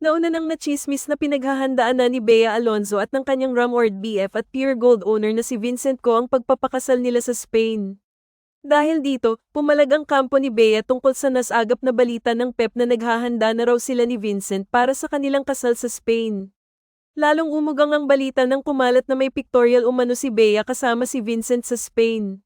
Nauna nang nachismis na pinaghahandaan na ni Bea Alonzo at ng kanyang Rumord BF at Pure Gold owner na si Vincent Co ang pagpapakasal nila sa Spain. Dahil dito, pumalag ang kampo ni Bea tungkol sa nasagap na balita ng Pep na naghahanda na raw sila ni Vincent para sa kanilang kasal sa Spain. Lalong umugang ang balita nang kumalat na may pictorial umano si Bea kasama si Vincent sa Spain.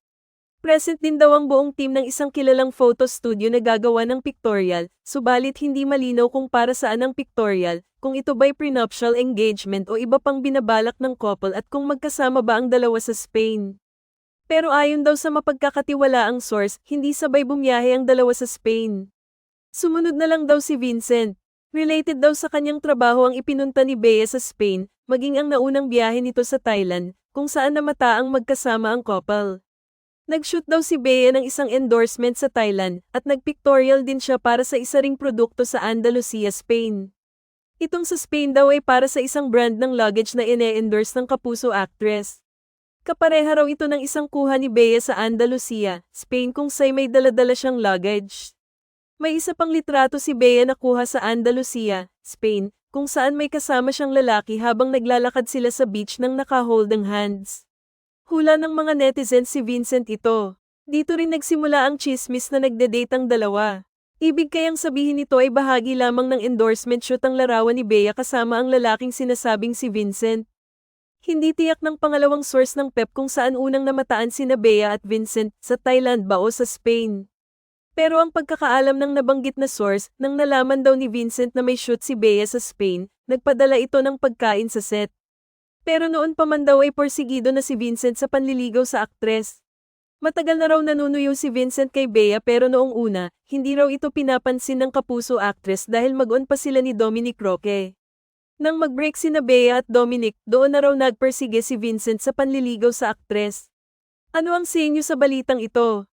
Present din daw ang buong team ng isang kilalang photo studio na gagawa ng pictorial, subalit hindi malinaw kung para saan ang pictorial, kung ito ba'y prenuptial engagement o iba pang binabalak ng couple at kung magkasama ba ang dalawa sa Spain. Pero ayon daw sa mapagkakatiwalaang source, hindi sabay bumiyahe ang dalawa sa Spain. Sumunod na lang daw si Vincent. Related daw sa kanyang trabaho ang ipinunta ni Bea sa Spain, maging ang naunang biyahe nito sa Thailand, kung saan namata ang magkasama ang couple. Nag-shoot daw si Bea ng isang endorsement sa Thailand at nagpictorial din siya para sa isa ring produkto sa Andalusia, Spain. Itong sa Spain daw ay para sa isang brand ng luggage na ine-endorse ng kapuso actress. Kapareha raw ito ng isang kuha ni Bea sa Andalusia, Spain kung say may daladala siyang luggage. May isa pang litrato si Bea na kuha sa Andalusia, Spain, kung saan may kasama siyang lalaki habang naglalakad sila sa beach ng naka-holding hands. Hula ng mga netizens si Vincent ito. Dito rin nagsimula ang chismis na nagde-date ang dalawa. Ibig kayang sabihin nito ay bahagi lamang ng endorsement shoot ang larawan ni Bea kasama ang lalaking sinasabing si Vincent. Hindi tiyak ng pangalawang source ng PEP kung saan unang namataan sina Bea at Vincent, sa Thailand ba o sa Spain. Pero ang pagkakaalam ng nabanggit na source, nang nalaman daw ni Vincent na may shoot si Bea sa Spain, nagpadala ito ng pagkain sa set. Pero noon pa man daw ay porsigido na si Vincent sa panliligaw sa aktres. Matagal na raw nanunuyo si Vincent kay Bea pero noong una, hindi raw ito pinapansin ng kapuso actress dahil mag-on pa sila ni Dominic Roque. Nang mag-break sina Bea at Dominic, doon na raw nagpersige si Vincent sa panliligaw sa aktres. Ano ang sinyo sa balitang ito?